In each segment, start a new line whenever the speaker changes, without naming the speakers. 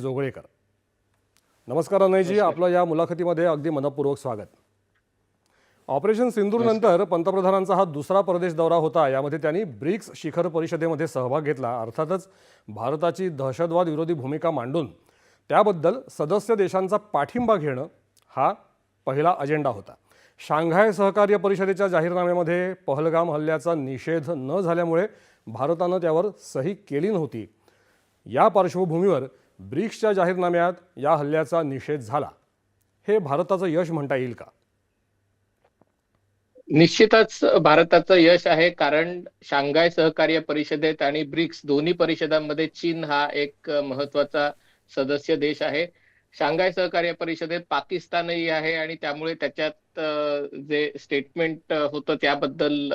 जोगळेकर. नमस्कार अनयजी आपलं या मुलाखतीमध्ये अगदी मनपूर्वक स्वागत. ऑपरेशन सिंदूर नंतर पंतप्रधानांचा हा दुसरा परदेश दौरा होता. यामध्ये त्यांनी ब्रिक्स शिखर परिषदेमध्ये सहभाग घेतला. अर्थातच भारताची दहशतवाद विरोधी भूमिका मांडून त्याबद्दल सदस्य देशांचा पाठिंबा घेणं हा पहिला अजेंडा होता. शांघाय सहकार्य परिषदेच्या जाहीरनाम्यामध्ये पहलगाम हल्ल्याचा निषेध न झाल्यामुळे भारतानं त्यावर सही केली नव्हती. या पार्श्वभूमीवर ब्रिक्सच्या जाहीरनाम्यात या हल्ल्याचा निषेध झाला. हे भारताचं यश म्हणता येईल का?
निश्चितच भारताचं यश आहे कारण शांघाय सहकार्य परिषदेत आणि ब्रिक्स दोन्ही परिषदांमध्ये चीन हा एक महत्त्वाचा सदस्य देश आहे. शांघाय सहकार्य परिषदेत पाकिस्तानही आहे आणि त्यामुळे त्याच्यात जे स्टेटमेंट होतं त्याबद्दल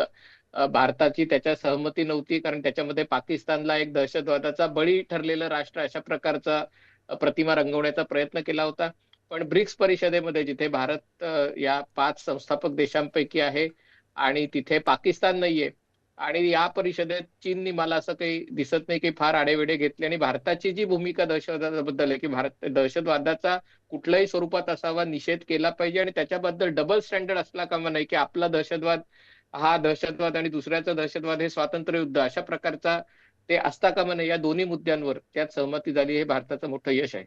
भारताची त्याच्या सहमती नव्हती कारण त्याच्यामध्ये पाकिस्तानला एक दहशतवादाचा बळी ठरलेलं राष्ट्र अशा प्रकारचा प्रतिमा रंगवण्याचा प्रयत्न केला होता. पण ब्रिक्स परिषदेमध्ये जिथे भारत या पाच संस्थापक देशांपैकी आहे आणि तिथे पाकिस्तान नाहीये आणि या परिषदेत चीननी मला असं काही दिसत नाही की फार आडेवेडे घेतले आणि भारताची जी भूमिका दहशतवादाबद्दल आहे की भारत दहशतवादाचा कुठल्याही स्वरूपात असावा निषेध केला पाहिजे आणि त्याच्याबद्दल डबल स्टँडर्ड असला कामा नाही की आपला दहशतवाद हा दहशतवाद आणि दुसऱ्याचा दहशतवाद हे स्वातंत्र्य युद्ध अशा प्रकारचा ते असता कामा नये या दोन्ही मुद्द्यांवर त्यात सहमती झाली हे भारताचं मोठं यश आहे.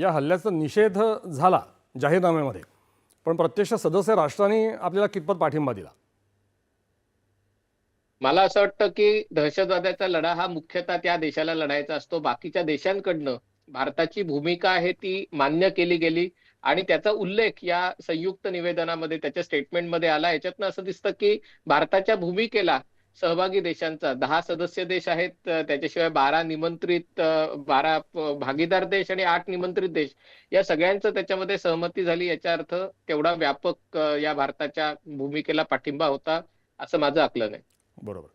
या हल्ल्याचा निषेध झाला जाहीरनाम्यामध्ये पण प्रत्यक्ष सदस्य राष्ट्रांनी आपल्याला कितपत पाठिंबा दिला?
मला असं वाटतं की दहशतवादाचा लढा हा मुख्यतः त्या देशाला लढायचा असतो. बाकीच्या देशांकडनं भारताची भूमिका आहे ती मान्य केली गेली. आणि त्याचा उल्लेख या संयुक्त निवेदनामध्ये त्याच्या स्टेटमेंटमध्ये आला. याच्यातनं असं दिसतं की भारताच्या भूमिकेला सहभागी देशांचा दहा सदस्य देश आहेत त्याच्याशिवाय बारा निमंत्रित बारा भागीदार देश आणि आठ निमंत्रित देश या सगळ्यांचं त्याच्यामध्ये सहमती झाली. याचा अर्थ तेवढा व्यापक या भारताच्या भूमिकेला पाठिंबा होता असं माझं आकलन आहे.
बरोबर.